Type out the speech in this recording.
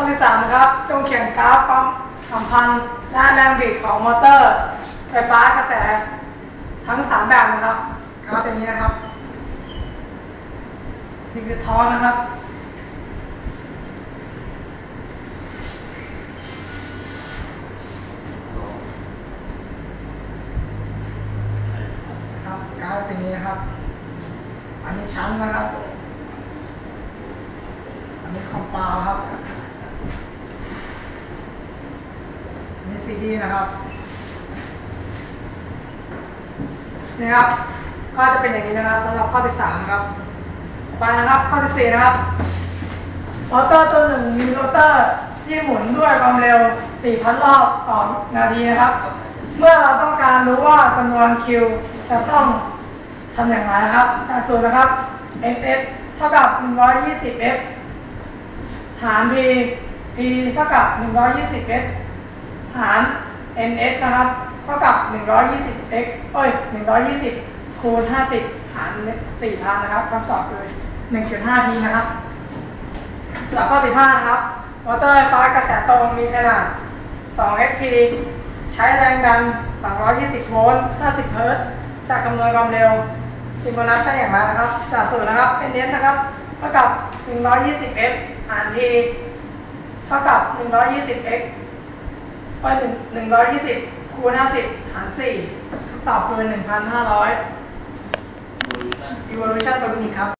ข้อที่สามนะครับ จงเขียนกราฟความสัมพันธ์และแรงบิดของมอเตอร์ ไฟฟ้ากระแส ทั้งสามแบบนะครับกราฟเป็นอย่างนี้นะครับนี่คือท้อนะครับครับกราฟเป็นอย่างนี้นะครับ อันนี้ชั้นนะครับ อันนี้คอมเปาวครับ อันนี้ ซีดีนะครับนี่ครับ ก็จะเป็นอย่างนี้นะครับสำหรับข้อที่สามครับต่อไปนะครับ ข้อที่สี่นะครับมอเตอร์ตัวหนึ่งมีโรเตอร์ที่หมุนด้วยความเร็ว 4,000 รอบต่อนาทีนะครับ เมื่อเราต้องการรู้ว่าจำนวนคิวจะต้องทำอย่างไรนะครับจากสูตรนะครับ ss เท่ากับ 120f หาร p p เท่ากับ 120s หาร ns นะครับ เท่ากับ 120x เอ้ย 120 คูณ 50 หาร 4,000 นะครับคำตอบคือ 1.5 p นะครับหรับข้อ15นะครับมอเตอร์ไฟฟ้ากระแสตรงมีขนาด2 HP ใช้แรงดัน 220 โวลต์ 50 เฮิรตซ์จะคำนวณความเร็วซิมโบนัสได้อย่างไรนะครับ จากสูตรนะครับ n s นะครับ เท่ากับ 120 f หาร p เท่ากับ 120 x ไป120คูณ50หาร4คำตอบคือ1,500 evolution per minute ครับ